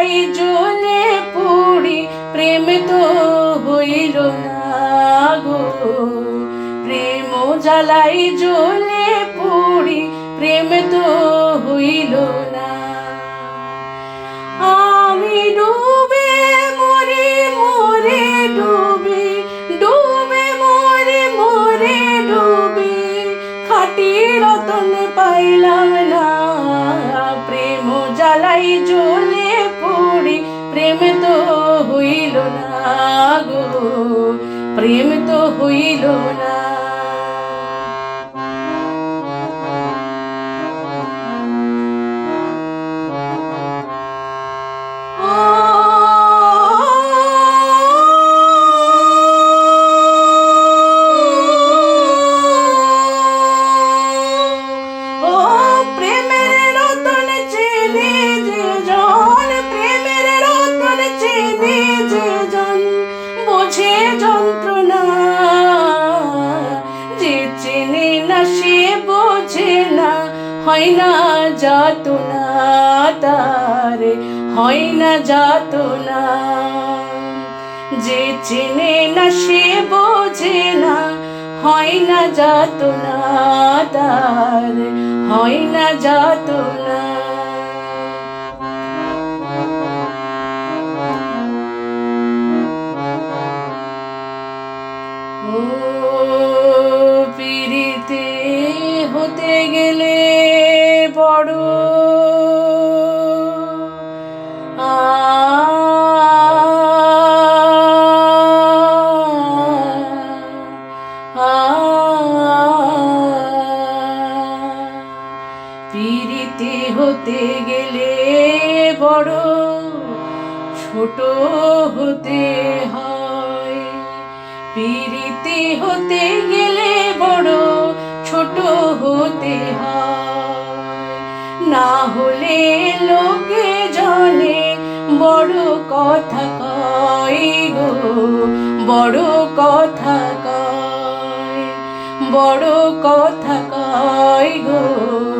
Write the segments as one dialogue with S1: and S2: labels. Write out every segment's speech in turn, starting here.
S1: তাই জলে পুরি প্রেম তো হইল না গো। প্রেম জ্বালাই জলে পুড়ি প্রেম তো হইল না। আমি ডুবে মরে মরে ডুব প্রেম তো হইল না গো প্রেম তো হইল না। যন্ত্রণা, যে চেনে না সে বোঝে না, হয় না যাতনা তার, হয় না যাতনা। যে চেনে না সে বোঝে না, হয় না যাতনা তার, হয় না যাতনা ও পিড়িতে হতে গেলে বড় ছোট হতে হয়। পিড়িতে হতে গেলে বড় ছোট হতে হয়। না হলে লোকে জনে বড় কথা কয় গো, বড় কথা কয়, বড় কথা কয় গো।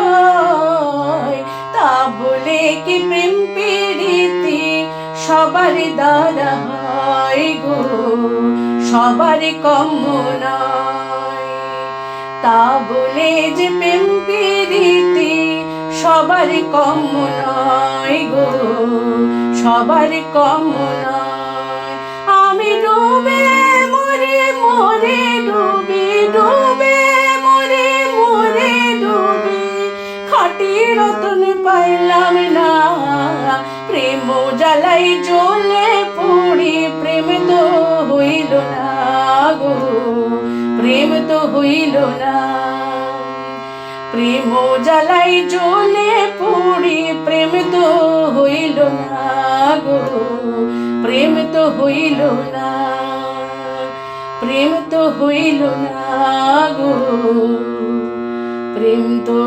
S1: কি প্রেম প্রীতি? সবার দ্বারা হয় গো, সবার কম নয় তা বলে যে প্রেম প্রীতি, সবার কম নয় গো, সবার কম নয় আমি ডুবে প্রেম জ্বালাই জ্বলে পুড়ি প্রেম তো হইল না গো। প্রেম তো হইল না। প্রেম জ্বালাই জ্বলে পুড়ি প্রেম তো হইল না গো। প্রেম তো হইল না। প্রেম তো হইল না গো। প্রেম তো